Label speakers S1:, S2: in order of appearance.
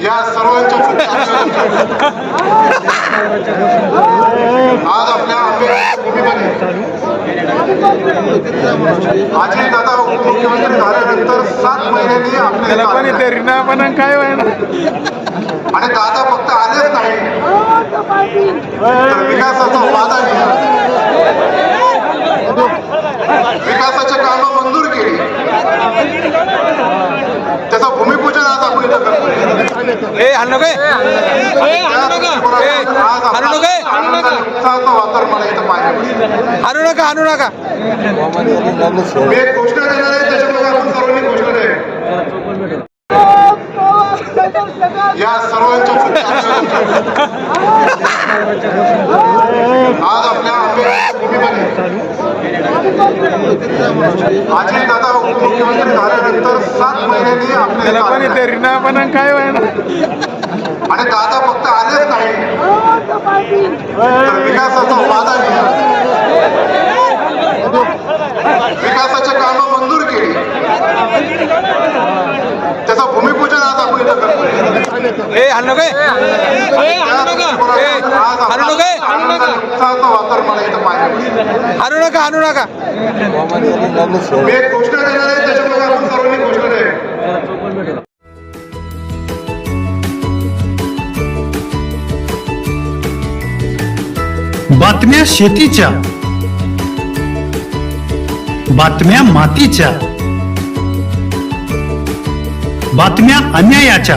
S1: या सर्वांच्या आज आपल्या आजी दादा उपमुख्यमंत्री झाल्यानंतर सात महिन्यांनी
S2: आपल्याला पण इथे रिणा काय व्हायना
S1: आणि दादा फक्त आलेच नाही. विकासाचा वादा विकासाचे काम मंजूर केली. त्याचं भूमिपूजन आज आपण इथं करतो
S2: ए हाणू काय ए हाणू नका. हाणू नका.
S1: द्यावी या सर्वांच्या आज आपल्या आंबेडकर भूमीमध्ये अजित दादा उपमुख्यमंत्री झाल्यानंतर सात महिन्यांनी आपले
S2: त्याला पण इथे रिना पण काय व्हायना
S1: आणि दादा फक्त आलेच नाही. तर विकासाचा वादा केला विकासाचे कामं मंजूर केली त्याचं भूमिपूजन आज आपण इथं करतोय
S2: ए हाणू नका. ए हाणू नका. ए, हाणू नका. हाणू नका. हाणू नका
S1: मी एक घोषणा देणार आहे त्याच्यामध्ये आपण सर्वांनी घोषणा द्यावी
S3: बातम्या शेतीच्या. बातम्या मातीच्या. बातम्या अन्यायाच्या.